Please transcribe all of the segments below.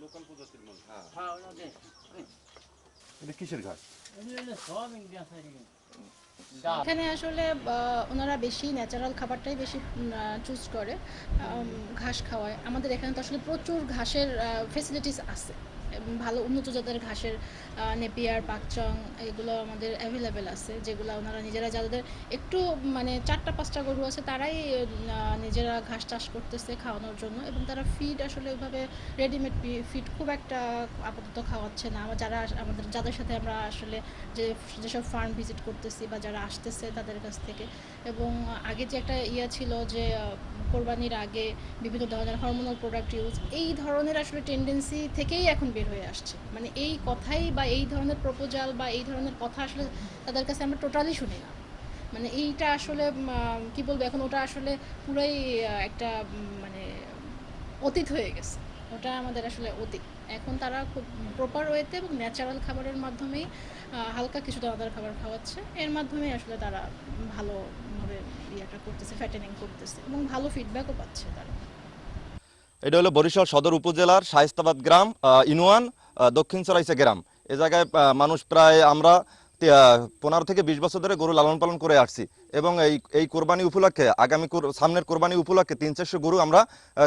Local প্রজাতির হ্যাঁ। এটা কিসের ঘাস? এখানে আসলে আহ, ওনারা বেশি ন্যাচারাল খাবারটাই বেশি চুজ করে ঘাস খাওয়ায়। আমাদের এখানে তো আসলে প্রচুর ঘাসের ফেসিলিটিস আছে। ভালো উন্নত জাতের ঘাসের নেপিয়ার, পাকচং এগুলো আমাদের অ্যাভেলেবেল আছে, যেগুলো ওনারা নিজেরা যাদের একটু মানে চারটা পাঁচটা গরু আছে তারাই নিজেরা ঘাস চাষ করতেছে খাওয়ানোর জন্য এবং তারা ফিড আসলে ওইভাবে রেডিমেড ফিড খুব একটা আপাতত খাওয়াচ্ছে না। যারা আমাদের, যাদের সাথে আমরা আসলে যে, যেসব ফার্ম ভিজিট করতেছি বা যারা আসতেছে তাদের কাছ থেকে এবং আগে যে একটা ইয়ে ছিল যে, কোরবানির আগে বিভিন্ন ধরনের হরমোনাল প্রোডাক্ট ইউজ এই ধরনের আসলে টেন্ডেন্সি থেকেই এখন বের হয়ে আসছে। মানে এই কথাই বা এই ধরনের প্রপোজাল বা এই ধরনের কথা আসলে তাদের কাছে আমরা টোটালি শুনি না। মানে এইটা আসলে কি বলব, এখন ওটা আসলে পুরাই একটা মানে অতীত হয়ে গেছে। ওটা আমাদের আসলে অতীত। এখন তারা খুব প্রপার ওয়েতে এবং ন্যাচারাল খাবারের মাধ্যমেই হালকা কিছু দানাদার খাবার খাওয়াচ্ছে। এর মাধ্যমে আসলে তারা ভালোভাবে ইয়েটা করতেছে ফ্যাটেনিং করতেছে এবং ভালো ফিডব্যাকও পাচ্ছে তারা। এটা হলো বরিশাল সদর উপজেলার শায়েস্তাবাদ গ্রাম ইনুয়ান দক্ষিণ সরাইসা গ্রাম। এ জায়গায় মানুষ প্রায় আমরা পনেরো থেকে বিশ বছর ধরে গরু লালন পালন করে আসছি। এবং এই এই কোরবানি উপলক্ষে, আগামী সামনের কোরবানি উপলক্ষে তিন চারশো গরু আমরা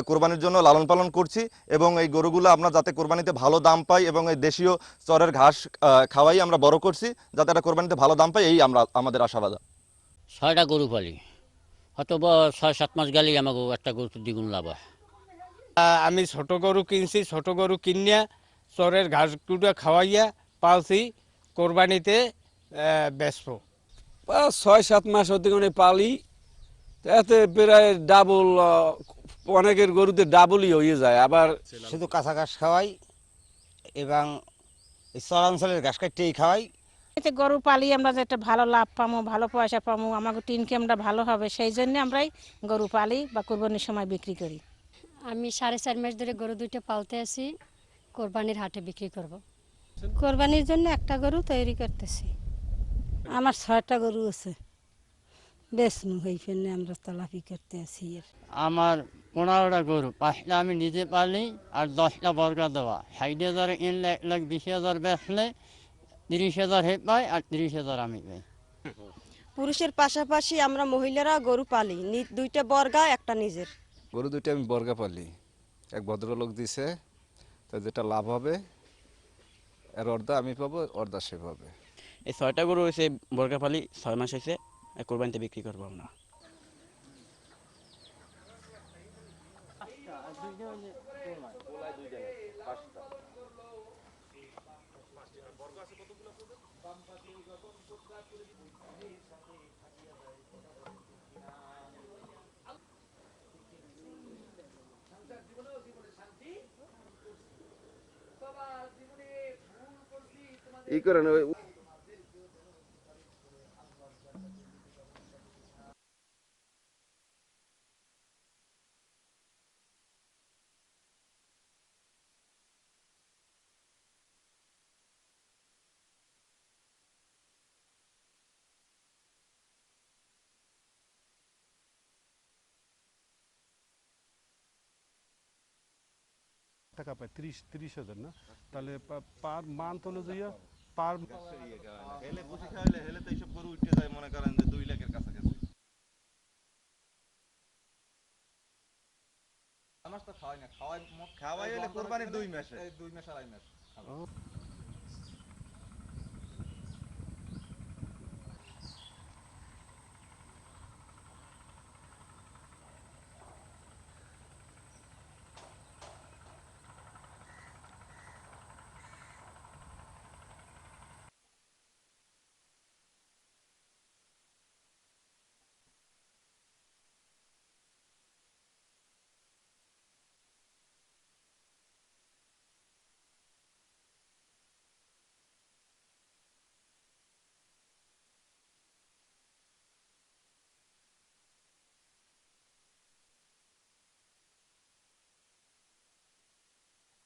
কোরবানির জন্য লালন পালন করছি। এবং এই গরুগুলো আমরা যাতে কোরবানিতে ভালো দাম পাই এবং এই দেশীয় চরের ঘাস খাওয়াই আমরা বড় করছি, যাতে এটা কোরবানিতে ভালো দাম পাই এই আমরা, আমাদের আশাবাদ। ছয়টা গরু পালি। হয়তো ছয় সাত মাস গেলেই আমাকে একটা গরু দ্বিগুণ লাভ হয়। আমি ছোট গরু কিনছি ছোট গরু কিনিয়া চরের ঘাস ঘাসগুলো খাওয়াইয়া পালছি কোরবানিতে বেচবো। পাঁচ ছয় সাত মাস অধিকনে পালি এতে প্রায় ডাবল অনেকের গরুতে ডাবলই হয়ে যায়। আবার শুধু কাঁচা ঘাস খাওয়াই এবং এই চরাঞ্চলের ঘাস কাটতেই খাওয়াই। এতে গরু পালি আমরা যেটা ভালো লাভ পামো ভালো পয়সা পামো আমাকে ইনকামটা ভালো হবে সেই জন্য আমরাই গরু পালি বা কোরবানির সময় বিক্রি করি। আমি সাড়ে চার মাস ধরে গরু দুইটা পালতে আছি কোরবানির হাটে বিক্রি করব। কোরবানির জন্য একটা গরু তৈরি করতেছি। আমার ছয়টা গরু আছে। বেশ হই ফেললে আমরা তলাপি করতে আছি এর। আমার পনেরোটা গরু পাঁচটা আমি নিজে পালি আর দশটা বর্গা দেওয়া। ষাট হাজার কিনলে এক লাখ বিশ হাজার বেচলে তিরিশ হাজার হে পাই আর তিরিশ হাজার আমি পাই। পুরুষের পাশাপাশি আমরা মহিলারা গরু পালি। নি- দুইটা বর্গা একটা নিজের। গরু দুইটা আমি বর্গা পালি। এক ভদ্রলোক দিছে তো যেটা লাভ হবে, এর অর্ধা আমি পাবো, অর্ধা সে পাবে। এই ছয়টা গরু হয়েছে বর্গাপালি ছয় মাস হয়েছে কোরবানিতে বিক্রি করব আমরা। করেন ওই টাকা পায় তিরিশ তিরিশ হাজার না তাহলে পার মান্থ হলো যাইয়া পার হেলে বুঝি খাইলে হেলে তো এইসব গরু উঠে যায় মনে করেন যে দুই লাখের কাছাকাছি। আমার তো খাওয়াই না খাওয়াই খাওয়াই হলে কোরবানির দুই মাসে। দুই মাস আড়াই মাস